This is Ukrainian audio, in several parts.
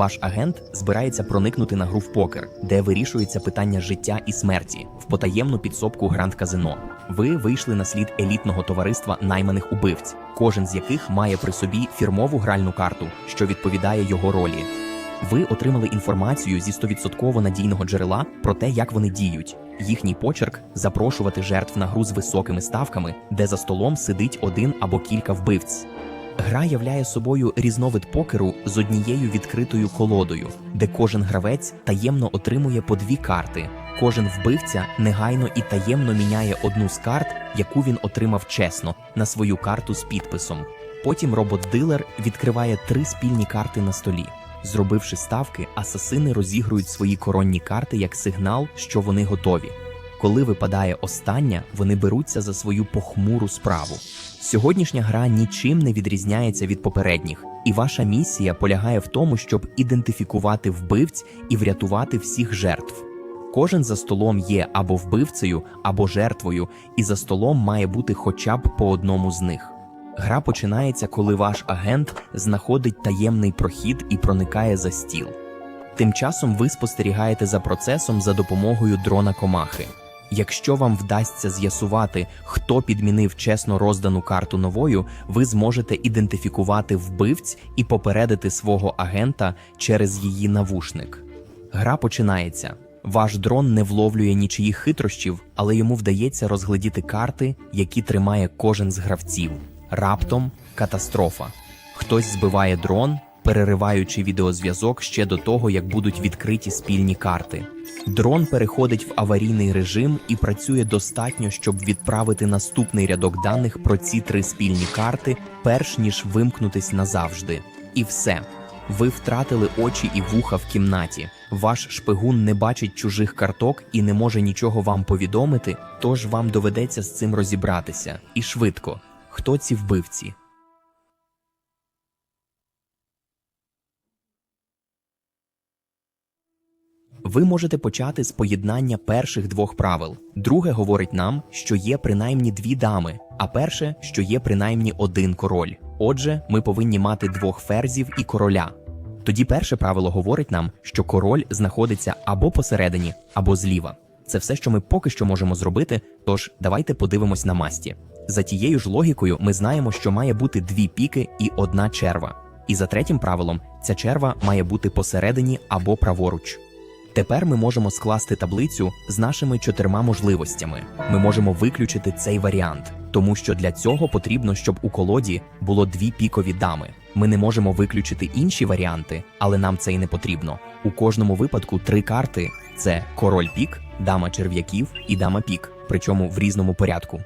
Ваш агент збирається проникнути на гру в покер, де вирішується питання життя і смерті в потаємну підсобку Гранд Казино. Ви вийшли на слід елітного товариства найманих убивць, кожен з яких має при собі фірмову гральну карту, що відповідає його ролі. Ви отримали інформацію зі 100% надійного джерела про те, як вони діють. Їхній почерк запрошувати жертв на гру з високими ставками, де за столом сидить один або кілька вбивць. Гра являє собою різновид покеру з однією відкритою колодою, де кожен гравець таємно отримує по дві карти. Кожен вбивця негайно і таємно міняє одну з карт, яку він отримав чесно, на свою карту з підписом. Потім робот-дилер відкриває три спільні карти на столі. Зробивши ставки, асасини розігрують свої коронні карти як сигнал, що вони готові. Коли випадає остання, вони беруться за свою похмуру справу. Сьогоднішня гра нічим не відрізняється від попередніх, і ваша місія полягає в тому, щоб ідентифікувати вбивць і врятувати всіх жертв. Кожен за столом є або вбивцею, або жертвою, і за столом має бути хоча б по одному з них. Гра починається, коли ваш агент знаходить таємний прохід і проникає за стіл. Тим часом ви спостерігаєте за процесом за допомогою дрона комахи. Якщо вам вдасться з'ясувати, хто підмінив чесно роздану карту новою, ви зможете ідентифікувати вбивць і попередити свого агента через її навушник. Гра починається. Ваш дрон не вловлює нічиїх хитрощів, але йому вдається розглядіти карти, які тримає кожен з гравців. Раптом катастрофа. Хтось збиває дрон, перериваючи відеозв'язок ще до того, як будуть відкриті спільні карти. Дрон переходить в аварійний режим і працює достатньо, щоб відправити наступний рядок даних про ці три спільні карти, перш ніж вимкнутись назавжди. І все. Ви втратили очі і вуха в кімнаті. Ваш шпигун не бачить чужих карток і не може нічого вам повідомити, тож вам доведеться з цим розібратися. І швидко. Хто ці вбивці? Ви можете почати з поєднання перших двох правил. Друге говорить нам, що є принаймні дві дами, а перше, що є принаймні один король. Отже, ми повинні мати двох ферзів і короля. Тоді перше правило говорить нам, що король знаходиться або посередині, або зліва. Це все, що ми поки що можемо зробити. Тож давайте подивимось на масті. За тією ж логікою, ми знаємо, що має бути дві піки і одна черва. І за третім правилом, ця черва має бути посередині або праворуч. Тепер ми можемо скласти таблицю з нашими чотирма можливостями. Ми можемо виключити цей варіант, тому що для цього потрібно, щоб у колоді було дві пікові дами. Ми не можемо виключити інші варіанти, але нам це й не потрібно. У кожному випадку три карти це король пік, дама черв'яків і дама пік, причому в різному порядку.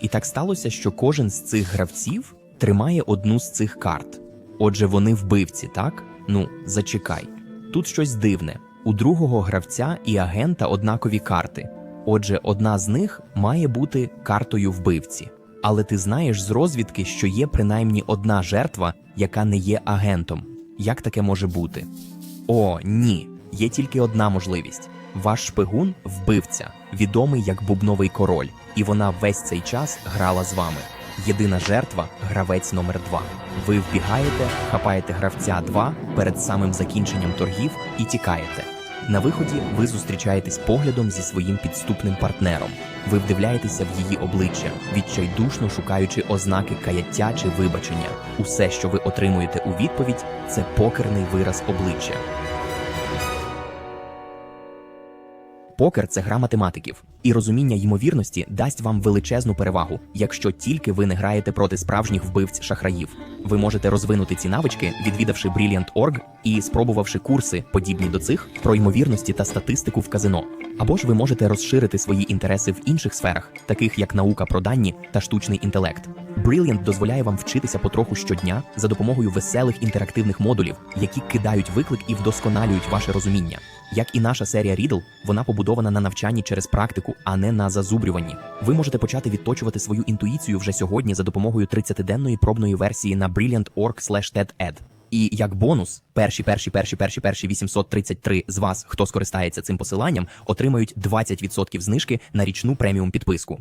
І так сталося, що кожен з цих гравців тримає одну з цих карт. Отже, вони вбивці, так? Ну, зачекай. Тут щось дивне. У другого гравця і агента однакові карти. Отже, одна з них має бути картою вбивці. Але ти знаєш з розвідки, що є принаймні одна жертва, яка не є агентом. Як таке може бути? О, ні. Є тільки одна можливість. Ваш шпигун вбивця, відомий як бубновий король, і вона весь цей час грала з вами. Єдина жертва гравець номер 2 Ви вбігаєте, хапаєте гравця 2 перед самим закінченням торгів і тікаєте. На виході ви зустрічаєтесь поглядом зі своїм підступним партнером. Ви вдивляєтеся в її обличчя, відчайдушно шукаючи ознаки каяття чи вибачення. Усе, що ви отримуєте у відповідь, це покерний вираз обличчя. Покер це гра математиків, і розуміння ймовірності дасть вам величезну перевагу, якщо тільки ви не граєте проти справжніх вбивць шахраїв. Ви можете розвинути ці навички, відвідавши Brilliant.org і спробувавши курси, подібні до цих, про ймовірності та статистику в казино. Або ж ви можете розширити свої інтереси в інших сферах, таких як наука про дані та штучний інтелект. Brilliant дозволяє вам вчитися потроху щодня за допомогою веселих інтерактивних модулів, які кидають виклик і вдосконалюють ваше розуміння. Як і наша серія Riddle, вона побудована на навчанні через практику, а не на зазубрюванні. Ви можете почати відточувати свою інтуїцію вже сьогодні за допомогою 30-денної пробної версії на brilliant.org/ted. І як бонус, перші, перші, перші, перші, перші 833 з вас, хто скористається цим посиланням, отримають 20% знижки на річну преміум підписку.